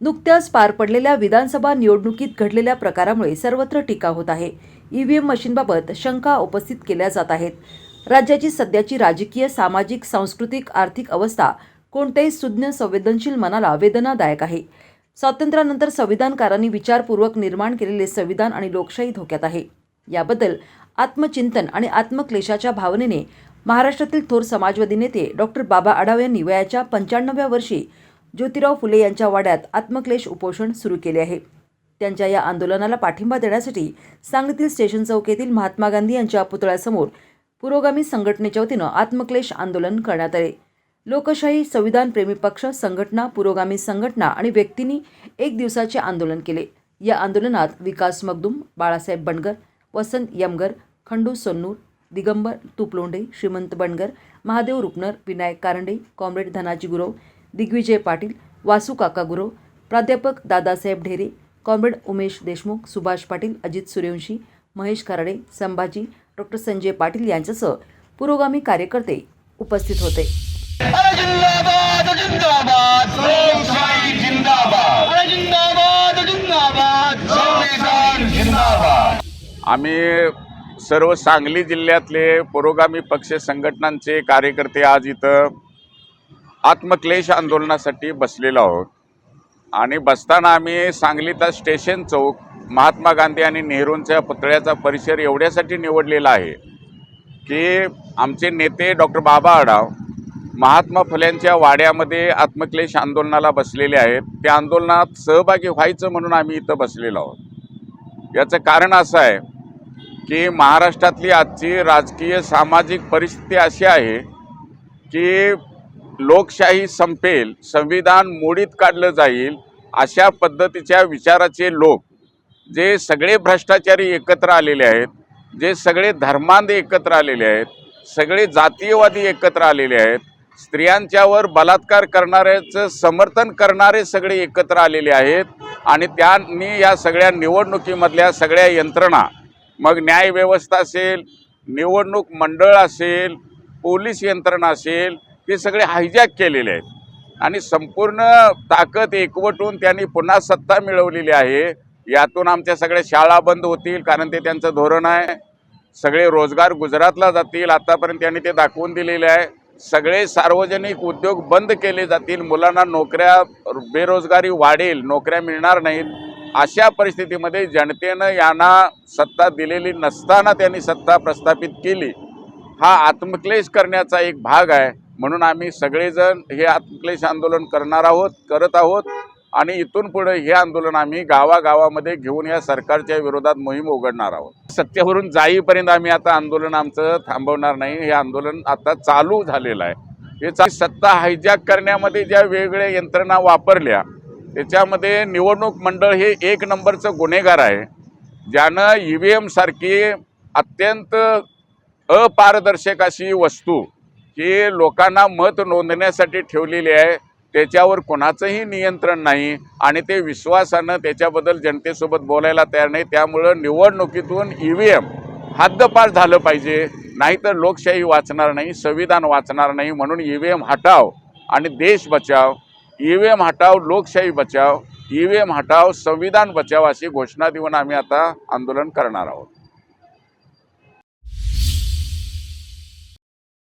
नुकत्याच पार पडलेल्या विधानसभा निवडणुकीत घडलेल्या प्रकारामुळे सर्वत्र टीका होत आहे. ईव्हीएम मशीनबाबत शंका उपस्थित केल्या जात आहेत. राज्याची सध्याची राजकीय सामाजिक सांस्कृतिक आर्थिक अवस्था कोणत्याही सुज्ञ संवेदनशील मनाला वेदनादायक आहे. स्वातंत्र्यानंतर संविधानकारांनी विचारपूर्वक निर्माण केलेले संविधान आणि लोकशाही धोक्यात आहे. याबद्दल आत्मचिंतन आणि आत्मक्लेशाच्या भावनेने महाराष्ट्रातील थोर समाजवादी नेते डॉक्टर बाबा आढाव यांनी वयाच्या पंच्याण्णव्या वर्षी ज्योतिराव फुले यांच्या वाड्यात आत्मक्लेश उपोषण सुरू केले आहे. त्यांच्या या आंदोलनाला पाठिंबा देण्यासाठी सांगलीतील स्टेशन चौकीतील महात्मा गांधी यांच्या पुतळ्यासमोर पुरोगामी संघटनेच्या वतीनं आत्मक्लेश आंदोलन करण्यात आले. लोकशाही संविधान प्रेमी पक्ष संघटना पुरोगामी संघटना आणि व्यक्तींनी एक दिवसाचे आंदोलन केले. या आंदोलनात विकास मगदूम बाळासाहेब बंडगर वसंत यमगर खंडू सोन्नूर दिगंबर तुपलोंडे श्रीमंत बंडगर महादेव रुपनर विनायक कारंडे कॉम्रेड धनाजी गुरव दिग्विजय पाटील वासू काका गुरव प्राध्यापक दादासाहेब ढेरे कॉम्रेड उमेश देशमुख सुभाष पाटील अजित सूर्यवंशी महेश खराडे संभाजी डॉक्टर संजय पाटील यांच्यासह पुरोगामी कार्यकर्ते उपस्थित होते. अरे जिंदाबाद जिंदाबाद. लोकशाही जिंदाबाद. अरे जिंदाबाद जिंदाबाद. संविधान जिंदाबाद. आम्ही सर्व सांगली जिल्ह्यातले पुरोगामी पक्ष संघटनांचे कार्यकर्ते आज इथं आत्मक्लेश आंदोलनासाठी बसलेलो आहोत. आणि बसताना आम्ही सांगलीचा स्टेशन चौक महात्मा गांधी आणि नेहरूंच्या पुतळ्याचा परिसर एवढ्यासाठी निवडलेला आहे की आमचे नेते डॉक्टर बाबा आढाव महात्मा फुल्यांच्या वाड्यामध्ये आत्मक्लेश आंदोलनाला बसलेले आहेत. त्या आंदोलनात सहभागी व्हायचं म्हणून आम्ही इथं बसलेलो आहोत. याचं कारण असं आहे की महाराष्ट्रातली आजची राजकीय सामाजिक परिस्थिती अशी आहे की लोकशाही संपेल संविधान मोडीत काढलं जाईल अशा पद्धतीच्या विचाराचे लोक जे सगळे भ्रष्टाचारी एकत्र आलेले आहेत जे सगळे धर्मांध एकत्र आलेले आहेत सगळे जातीयवादी एकत्र आलेले आहेत स्त्रियांच्यावर बलात्कार करणाऱ्याचं समर्थन करणारे सगळे एकत्र आलेले आहेत आणि त्यांनी या सगळ्या निवडणुकीमधल्या सगळ्या यंत्रणा मग न्यायव्यवस्था असेल निवडणूक मंडळ असेल पोलीस यंत्रणा असेल ते सगळे हायजॅक केलेले आहेत. आणि संपूर्ण ताकद एकवटून त्यांनी पुन्हा सत्ता मिळवलेली आहे. यातून आमच्या सगळ्या शाळा बंद होतील कारण ते त्यांचं धोरण आहे. सगळे रोजगार गुजरातला जातील आतापर्यंत त्यांनी ते दाखवून दिलेले आहे. सगळे सार्वजनिक उद्योग बंद केले जातील मुलांना नोकऱ्या बेरोजगारी वाढेल नोकऱ्या मिळणार नाहीत. अशा परिस्थितीमध्ये जनतेनं यांना सत्ता दिलेली नसताना त्यांनी सत्ता प्रस्थापित केली. हा आत्मक्लेश करण्याचा एक भाग आहे. म्हणून आम्ही सगळेजण हे आत्मक्लेश आंदोलन करणार आहोत करत आहोत आणि इथून पुढे हे आंदोलन आम्ही गावागावामध्ये घेऊन या सरकारच्या विरोधात मोहीम उघडणार आहोत. सत्तेवरून जाईपर्यंत आम्ही आता आंदोलन आमचं थांबवणार नाही. हे आंदोलन आता चालू झालेलं आहे. हे सत्ता हायजॅक करण्यामध्ये ज्या वेगवेगळ्या यंत्रणा वापरल्या त्याच्यामध्ये निवडणूक मंडळ हे एक नंबरचं गुन्हेगार आहे. ज्यानं ई व्ही एमसारखी अत्यंत अपारदर्शक अशी वस्तू की लोकांना मत नोंदण्यासाठी ठेवलेली आहे त्याच्यावर कोणाचंही नियंत्रण नाही आणि ते विश्वासानं त्याच्याबद्दल जनतेसोबत बोलायला तयार नाही. त्यामुळं निवडणुकीतून ई व्ही एम हद्दपार झालं पाहिजे नाहीतर लोकशाही वाचणार नाही संविधान वाचणार नाही म्हणून ई व्ही एम हटाव आणि देश बचाव. ई व्ही एम हटाव लोकशाही बचाव. ई व्ही एम हटाव संविधान बचाव अशी घोषणा देऊन आम्ही आता आंदोलन करणार आहोत.